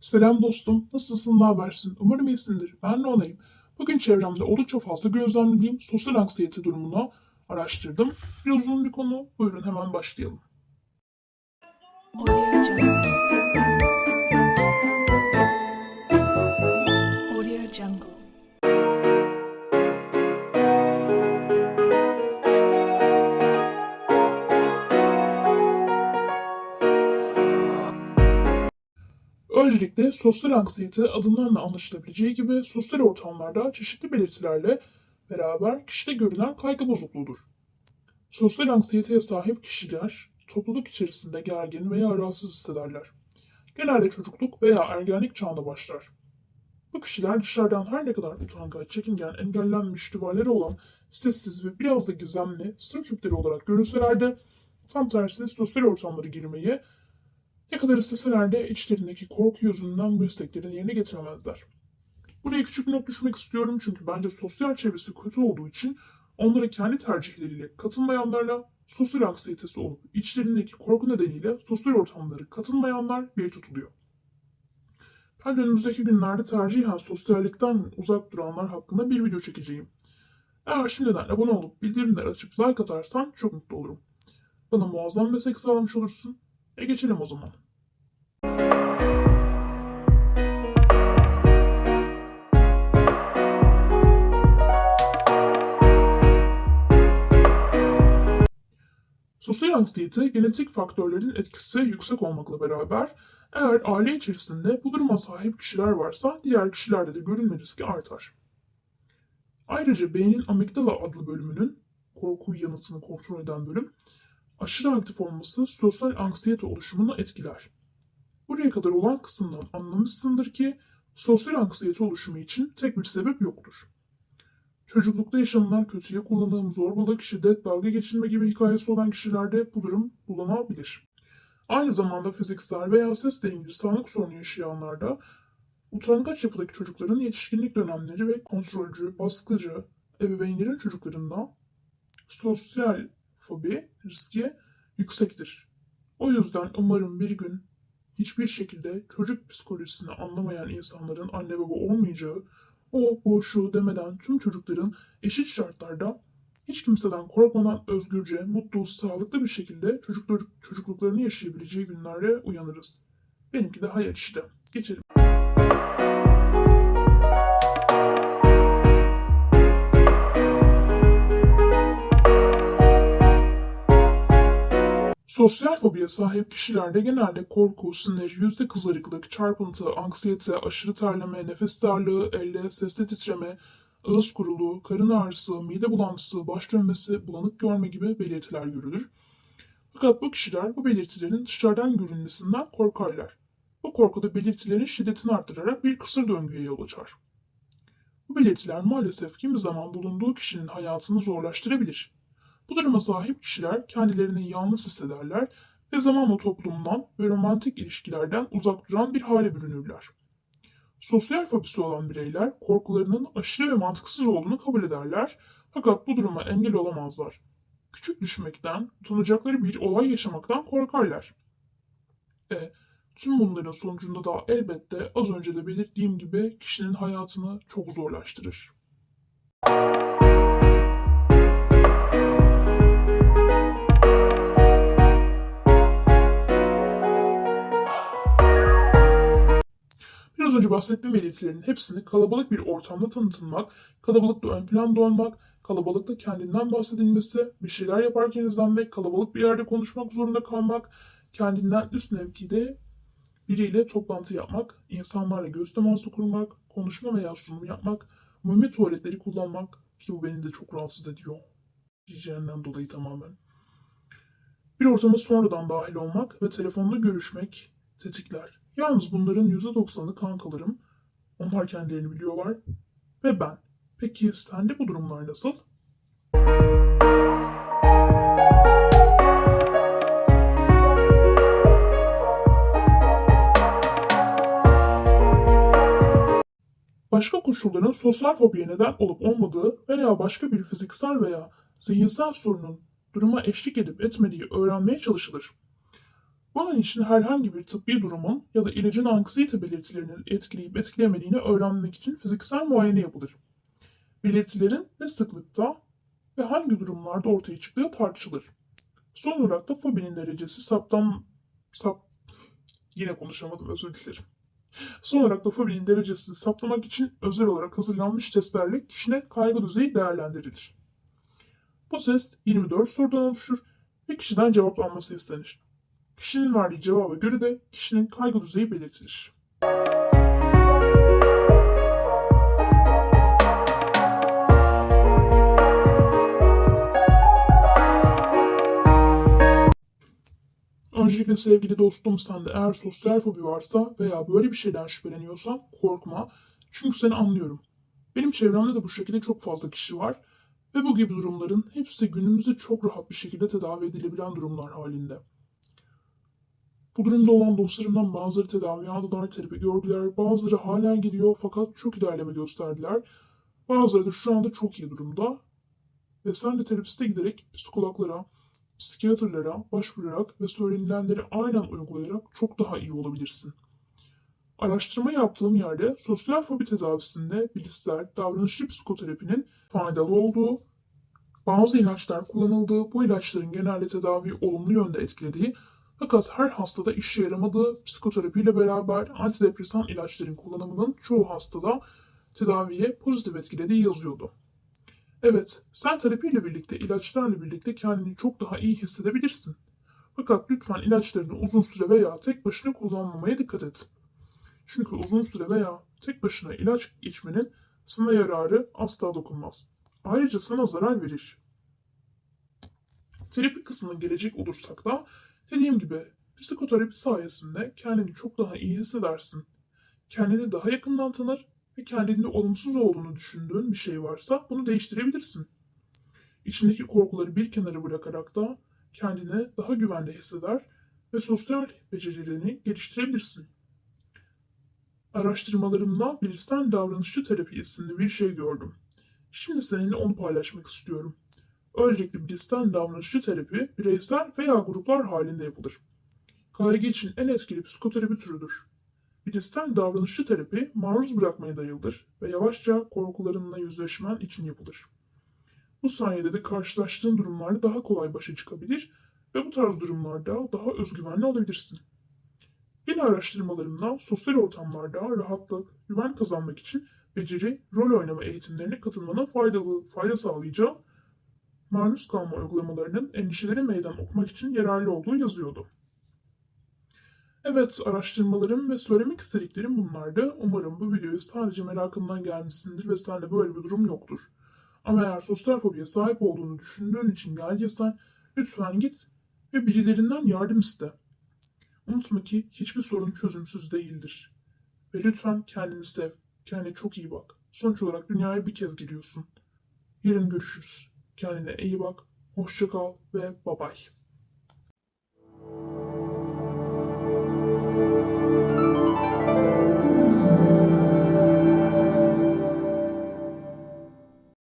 Selam dostum, nasılsın, ne habersin? Umarım iyisindir. Ben Rona'yım. Bugün çevremde oldukça fazla gözlemlediğim sosyal anksiyete durumunu araştırdım. Bir uzun bir konu. Buyurun hemen başlayalım. Audio sosyal anksiyete adından da anlaşılabileceği gibi sosyal ortamlarda çeşitli belirtilerle beraber kişide görülen kaygı bozukluğudur. Sosyal anksiyeteye sahip kişiler topluluk içerisinde gergin veya rahatsız hissederler. Genelde çocukluk veya ergenlik çağında başlar. Bu kişiler dışarıdan her ne kadar utangaç, çekingen, engellenmiş duvarları olan sessiz ve biraz da gizemli sır küpleri olarak görünseler de tam tersi sosyal ortamlara girmeyi ne kadar isteseler de içlerindeki korku yüzünden bu isteklerini yerine getiremezler. Buraya küçük bir not düşmek istiyorum çünkü bence sosyal çevresi kötü olduğu için onlara kendi tercihleriyle katılmayanlarla sosyal anksiyetesi olup içlerindeki korku nedeniyle sosyal ortamlara katılmayanlar bir tutuluyor. Ben önümüzdeki günlerde tercihen sosyallikten uzak duranlar hakkında bir video çekeceğim. Eğer şimdiden abone olup bildirimleri açıp like atarsan çok mutlu olurum. Bana muazzam meslek sağlamış olursun. E geçelim o zaman. Sosyal anksiyete genetik faktörlerin etkisi yüksek olmakla beraber eğer aile içerisinde bu duruma sahip kişiler varsa diğer kişilerde de görülme riski artar. Ayrıca beynin amigdala adlı bölümünün korku yanıtını kontrol eden bölüm aşırı aktif olması sosyal anksiyete oluşumunu etkiler. Buraya kadar olan kısımdan anlamışsındır ki sosyal anksiyete oluşumu için tek bir sebep yoktur. Çocuklukta yaşanılan kötüye kullanım, zorbalık, şiddet, dalga geçilme gibi hikayesi olan kişilerde bu durum bulunabilir. Aynı zamanda fiziksel veya sesle ilgili sağlık sorunu yaşayanlarda utangaç yapıdaki çocukların yetişkinlik dönemleri ve kontrolcü, baskıcı ebeveynlerin çocuklarında sosyal fobi riski yüksektir. O yüzden umarım bir gün hiçbir şekilde çocuk psikolojisini anlamayan insanların anne baba olmayacağı, o şu demeden tüm çocukların eşit şartlarda hiç kimseden korkmadan özgürce, mutlu, sağlıklı bir şekilde çocuklar, çocukluklarını yaşayabileceği günlere uyanırız. Benimki de hayal işte. Geçelim. Sosyal fobiye sahip kişilerde genelde korku, sinir, yüzde kızarıklık, çarpıntı, anksiyete, aşırı terleme, nefes darlığı, elde, sesle titreme, ağız kuruluğu, karın ağrısı, mide bulantısı, baş dönmesi, bulanık görme gibi belirtiler görülür. Fakat bu kişiler bu belirtilerin dışarıdan görünmesinden korkarlar. Bu korku da belirtilerin şiddetini arttırarak bir kısır döngüye yol açar. Bu belirtiler maalesef kimi zaman bulunduğu kişinin hayatını zorlaştırabilir. Bu duruma sahip kişiler kendilerini yalnız hissederler ve zamanla toplumdan ve romantik ilişkilerden uzak duran bir hale bürünürler. Sosyal fobisi olan bireyler korkularının aşırı ve mantıksız olduğunu kabul ederler fakat bu duruma engel olamazlar. Küçük düşmekten, utanacakları bir olay yaşamaktan korkarlar. E, tüm bunların sonucunda da elbette az önce de belirttiğim gibi kişinin hayatını çok zorlaştırır. Biraz önce bahsettiğim belirtilerin hepsini kalabalık bir ortamda tanıtılmak, kalabalıkta ön planda olmak, kalabalıkta kendinden bahsedilmesi, bir şeyler yaparken izlenmek, kalabalık bir yerde konuşmak zorunda kalmak, kendinden üst mevkide biriyle toplantı yapmak, insanlarla göz teması kurmak, konuşma veya sunum yapmak, mühim tuvaletleri kullanmak ki bu beni de çok rahatsız ediyor. Hijyenden dolayı tamamen. Bir ortama sonradan dahil olmak ve telefonda görüşmek tetikler. Yalnız bunların %90'ı kankalarım. Onlar kendilerini biliyorlar. Ve ben. Peki sende bu durumlar nasıl? Başka koşulların sosyal fobiye neden olup olmadığı veya başka bir fiziksel veya zihinsel sorunun duruma eşlik edip etmediği öğrenmeye çalışılır. Bunun için herhangi bir tıbbi durumun ya da ilacın anksiyete belirtilerini etkileyip etkilemediğini öğrenmek için fiziksel muayene yapılır. Belirtilerin ne sıklıkta ve hangi durumlarda ortaya çıktığı tartışılır. Son olarak da fobinin derecesi saptan... Sap... Yine konuşamadım özür dilerim. Son olarak da fobinin derecesini saptamak için özel olarak hazırlanmış testlerle kişinin kaygı düzeyi değerlendirilir. Bu test 24 sorudan oluşur ve kişiden cevaplanması istenir. Kişinin verdiği cevaba göre de kişinin kaygı düzeyi belirtilir. Öncelikle sevgili dostum sende eğer sosyal fobi varsa veya böyle bir şeyden şüpheleniyorsan korkma. Çünkü seni anlıyorum. Benim çevremde de bu şekilde çok fazla kişi var. Ve bu gibi durumların hepsi günümüzde çok rahat bir şekilde tedavi edilebilen durumlar halinde. Bu durumda olan dostlarımdan bazıları tedavi aldılar, terapi gördüler, bazıları hala gidiyor fakat çok ilerleme gösterdiler. Bazıları da şu anda çok iyi durumda. Ve sen de terapiste giderek psikologlara, psikiyatrlara başvurarak ve söylenilenleri aynen uygulayarak çok daha iyi olabilirsin. Araştırma yaptığım yerde sosyal fobi tedavisinde bilişsel, davranışçı psikoterapinin faydalı olduğu, bazı ilaçlar kullanıldığı, bu ilaçların genelde tedaviyi olumlu yönde etkilediği fakat her hastada işe yaramadığı psikoterapiyle beraber antidepresan ilaçların kullanımının çoğu hastada tedaviye pozitif etkilediği yazıyordu. Evet, sen terapiyle birlikte, ilaçlarla birlikte kendini çok daha iyi hissedebilirsin. Fakat lütfen ilaçlarını uzun süre veya tek başına kullanmamaya dikkat et. Çünkü uzun süre veya tek başına ilaç içmenin sana yararı asla dokunmaz. Ayrıca sana zarar verir. Terapi kısmına gelecek olursak da dediğim gibi psikoterapi sayesinde kendini çok daha iyi hissedersin. Kendini daha yakından tanır ve kendinde olumsuz olduğunu düşündüğün bir şey varsa bunu değiştirebilirsin. İçindeki korkuları bir kenara bırakarak da kendini daha güvende hisseder ve sosyal becerilerini geliştirebilirsin. Araştırmalarımda bilişsel davranışçı terapi isimli bir şey gördüm. Şimdi seninle onu paylaşmak istiyorum. Öncelikle bilişsel davranışçı terapi bireysel veya gruplar halinde yapılır. Kaygı için en etkili psikoterapi türüdür. Bilişsel davranışçı terapi maruz bırakmaya dayalıdır ve yavaşça korkularınla yüzleşmen için yapılır. Bu sayede de karşılaştığın durumlarla daha kolay başa çıkabilir ve bu tarz durumlarda daha özgüvenli olabilirsin. Yine araştırmalarımda sosyal ortamlarda rahatlık, güven kazanmak için beceri, rol oynama eğitimlerine katılmanın faydalı, fayda sağlayacağı maruz kalma uygulamalarının endişeleri meydan okumak için yararlı olduğu yazıyordu. Evet, araştırmalarım ve söylemek istediklerim bunlardı. Umarım bu videoyu sadece merakından gelmişsindir ve sende böyle bir durum yoktur. Ama eğer sosyal fobiye sahip olduğunu düşündüğün için geldiysen lütfen git ve birilerinden yardım iste. Unutma ki hiçbir sorun çözümsüz değildir. Ve lütfen kendini sev, kendine çok iyi bak. Sonuç olarak dünyaya bir kez geliyorsun. Yarın görüşürüz. Kendine iyi bak. Hoşça kal ve babay.